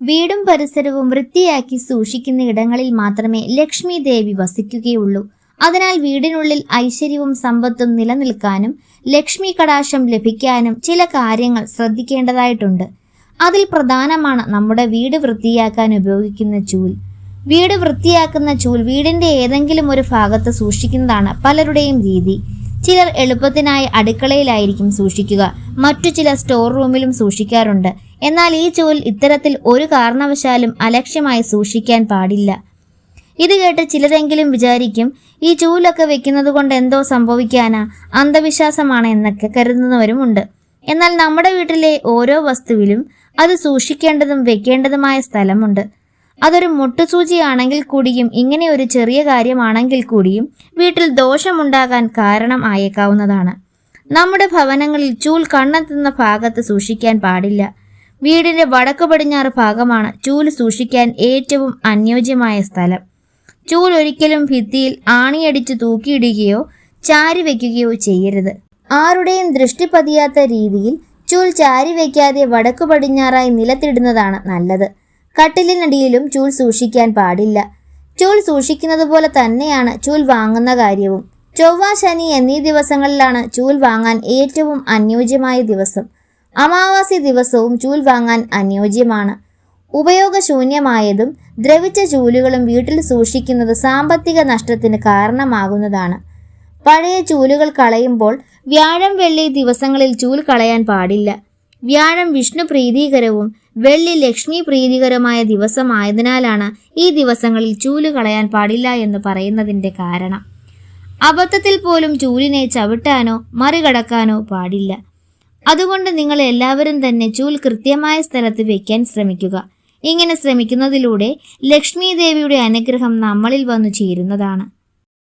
വീടും പരിസരവും വൃത്തിയാക്കി സൂക്ഷിക്കുന്ന ഇടങ്ങളിൽ മാത്രമേ ലക്ഷ്മി ദേവി വസിക്കുകയുള്ളൂ. അതിനാൽ വീടിനുള്ളിൽ ഐശ്വര്യവും സമ്പത്തും നിലനിൽക്കാനും ലക്ഷ്മി കടാശം ലഭിക്കാനും ചില കാര്യങ്ങൾ ശ്രദ്ധിക്കേണ്ടതായിട്ടുണ്ട്. അതിൽ പ്രധാനമാണ് നമ്മുടെ വീട് വൃത്തിയാക്കാൻ ഉപയോഗിക്കുന്ന ചൂൽ. വീട് വൃത്തിയാക്കുന്ന ചൂൽ വീടിന്റെ ഏതെങ്കിലും ഒരു ഭാഗത്ത് സൂക്ഷിക്കുന്നതാണ് പലരുടെയും രീതി. ചിലർ എളുപ്പത്തിനായി അടുക്കളയിലായിരിക്കും സൂക്ഷിക്കുക. മറ്റു ചില സ്റ്റോർ റൂമിലും സൂക്ഷിക്കാറുണ്ട്. എന്നാൽ ഈ ചൂൽ ഇത്തരത്തിൽ ഒരു കാരണവശാലും അലക്ഷ്യമായി സൂക്ഷിക്കാൻ പാടില്ല. ഇത് കേട്ട് ചിലരെങ്കിലും വിചാരിക്കും ഈ ചൂലൊക്കെ വെക്കുന്നത് കൊണ്ട് എന്തോ സംഭവിക്കാനാ അന്ധവിശ്വാസമാണ് എന്നൊക്കെ കരുതുന്നവരുമുണ്ട്. എന്നാൽ നമ്മുടെ വീട്ടിലെ ഓരോ വസ്തുവിലും അത് സൂക്ഷിക്കേണ്ടതും വെക്കേണ്ടതുമായ സ്ഥലമുണ്ട്. അതൊരു മുട്ടുസൂചിയാണെങ്കിൽ കൂടിയും ഇങ്ങനെ ഒരു ചെറിയ കാര്യമാണെങ്കിൽ കൂടിയും വീട്ടിൽ ദോഷമുണ്ടാകാൻ കാരണം ആയേക്കാവുന്നതാണ്. നമ്മുടെ ഭവനങ്ങളിൽ ചൂൽ കണ്ണെത്തുന്ന ഭാഗത്ത് സൂക്ഷിക്കാൻ പാടില്ല. വീടിന്റെ വടക്കു പടിഞ്ഞാറ് ഭാഗമാണ് ചൂൽ സൂക്ഷിക്കാൻ ഏറ്റവും അനുയോജ്യമായ സ്ഥലം. ചൂൽ ഒരിക്കലും ഭിത്തിയിൽ ആണിയടിച്ച് തൂക്കിയിടുകയോ ചാരി വയ്ക്കുകയോ ചെയ്യരുത്. ആരുടെയും ദൃഷ്ടി പതിയാത്ത രീതിയിൽ ചൂൽ ചാരി വയ്ക്കാതെ വടക്കു പടിഞ്ഞാറായി നിലത്തിടുന്നതാണ് നല്ലത്. കട്ടിലിനടിയിലും ചൂൽ സൂക്ഷിക്കാൻ പാടില്ല. ചൂൽ സൂക്ഷിക്കുന്നത് പോലെ തന്നെയാണ് ചൂൽ വാങ്ങുന്ന കാര്യവും. ചൊവ്വ ശനി എന്നീ ദിവസങ്ങളിലാണ് ചൂൽ വാങ്ങാൻ ഏറ്റവും അനുയോജ്യമായ ദിവസം. അമാവാസി ദിവസവും ചൂൽ വാങ്ങാൻ അനുയോജ്യമാണ്. ഉപയോഗശൂന്യമായതും ദ്രവിച്ച ചൂലുകളും വീട്ടിൽ സൂക്ഷിക്കുന്നത് സാമ്പത്തിക നഷ്ടത്തിന് കാരണമാകുന്നതാണ്. പഴയ ചൂലുകൾ കളയുമ്പോൾ വ്യാഴം വെള്ളി ദിവസങ്ങളിൽ ചൂൽ കളയാൻ പാടില്ല. വ്യാഴം വിഷ്ണു പ്രീതികരവും വെള്ളി ലക്ഷ്മി പ്രീതികരമായ ദിവസമായതിനാലാണ് ഈ ദിവസങ്ങളിൽ ചൂൽ കളയാൻ പാടില്ല എന്ന് പറയുന്നതിന്റെ കാരണം. അബദ്ധത്തിൽ പോലും ചൂലിനെ ചവിട്ടാനോ മറികടക്കാനോ പാടില്ല. അതുകൊണ്ട് നിങ്ങൾ എല്ലാവരും തന്നെ ചൂൽ കൃത്യമായ സ്ഥലത്ത് വെക്കാൻ ശ്രമിക്കുക. ഇങ്ങനെ ശ്രമിക്കുന്നതിലൂടെ ലക്ഷ്മി ദേവിയുടെ അനുഗ്രഹം നമ്മളിൽ വന്നു ചേരുന്നതാണ്.